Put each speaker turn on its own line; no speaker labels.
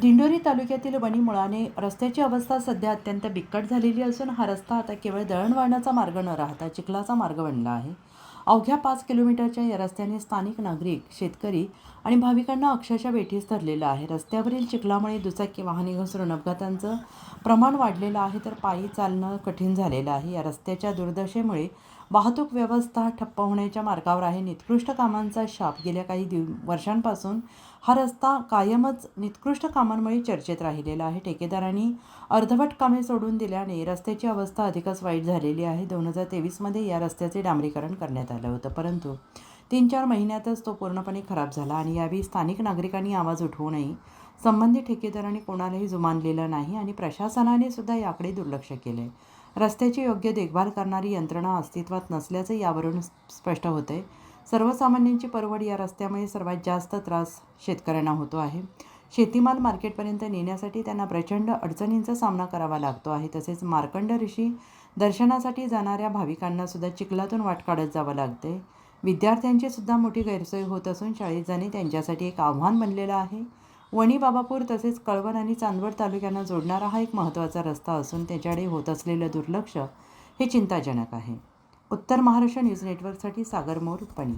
दिंडोरी तालुक्यातील वणी मुळाने रस्त्याची अवस्था सध्या अत्यंत बिकट झालेली असून हा रस्ता आता केवळ दळणवळणाचा मार्ग न राहता चिखलाचा मार्ग बनला आहे. अवघ्या पाच किलोमीटरच्या या रस्त्याने स्थानिक नागरिक शेतकरी आणि भाविकांना अक्षरशः वेठीस धरलेलं आहे. रस्त्यावरील चिखलामुळे दुचाकी वाहने घसरून अपघातांचं प्रमाण वाढलेलं आहे तर पायी चालणं कठीण झालेलं आहे. या रस्त्याच्या दुर्दशेमुळे वाहतूक व्यवस्था ठप्प होण्याच्या मार्गावर आहे. निकृष्ट कामांचा शाप. गेल्या काही दिव वर्षांपासून हा रस्ता कायमच निकृष्ट कामांमुळे चर्चेत राहिलेला आहे. ठेकेदारांनी अर्धवट कामे सोडून दिल्याने रस्त्याची अवस्था अधिकच वाईट झालेली आहे. दोन हजार तेवीसमध्ये या रस्त्याचे डांबरीकरण करण्यात आलं होतं. परंतु तीन चार महिन्यातच तो पूर्णपणे खराब झाला आणि यावेळी स्थानिक नागरिकांनी आवाज उठवू नये संबंधित ठेकेदारांनी कोणालाही जुमानलेलं नाही आणि प्रशासनाने सुद्धा याकडे दुर्लक्ष केले रस्त्याची योग्य देखभाल करणारी यंत्रणा अस्तित्वात नसल्याचं यावरून स्पष्ट होते. सर्वसामान्यांची परवड या रस्त्यामुळे सर्वात जास्त त्रास शेतकऱ्यांना होतो आहे. शेतीमाल मार्केटपर्यंत नेण्यासाठी त्यांना प्रचंड अडचणींचा सामना करावा लागतो आहे. तसेच मार्कंड ऋषी दर्शनासाठी जाणाऱ्या भाविकांना सुद्धा चिखलातून वाट काढत जावं लागते. विद्यार्थ्यांची सुद्धा मोठी गैरसोय होत असून शाळेत जाणे त्यांच्यासाठी एक आव्हान बनलेलं आहे. वणी बाबापूर तसेच कळवण आणि चांदवड तालुक्यांना जोडणारा हा एक महत्त्वाचा रस्ता असून त्याच्याकडे होत असलेलं दुर्लक्ष हे चिंताजनक आहे. उत्तर महाराष्ट्र न्यूज नेटवर्कसाठी सागर मोर पणी.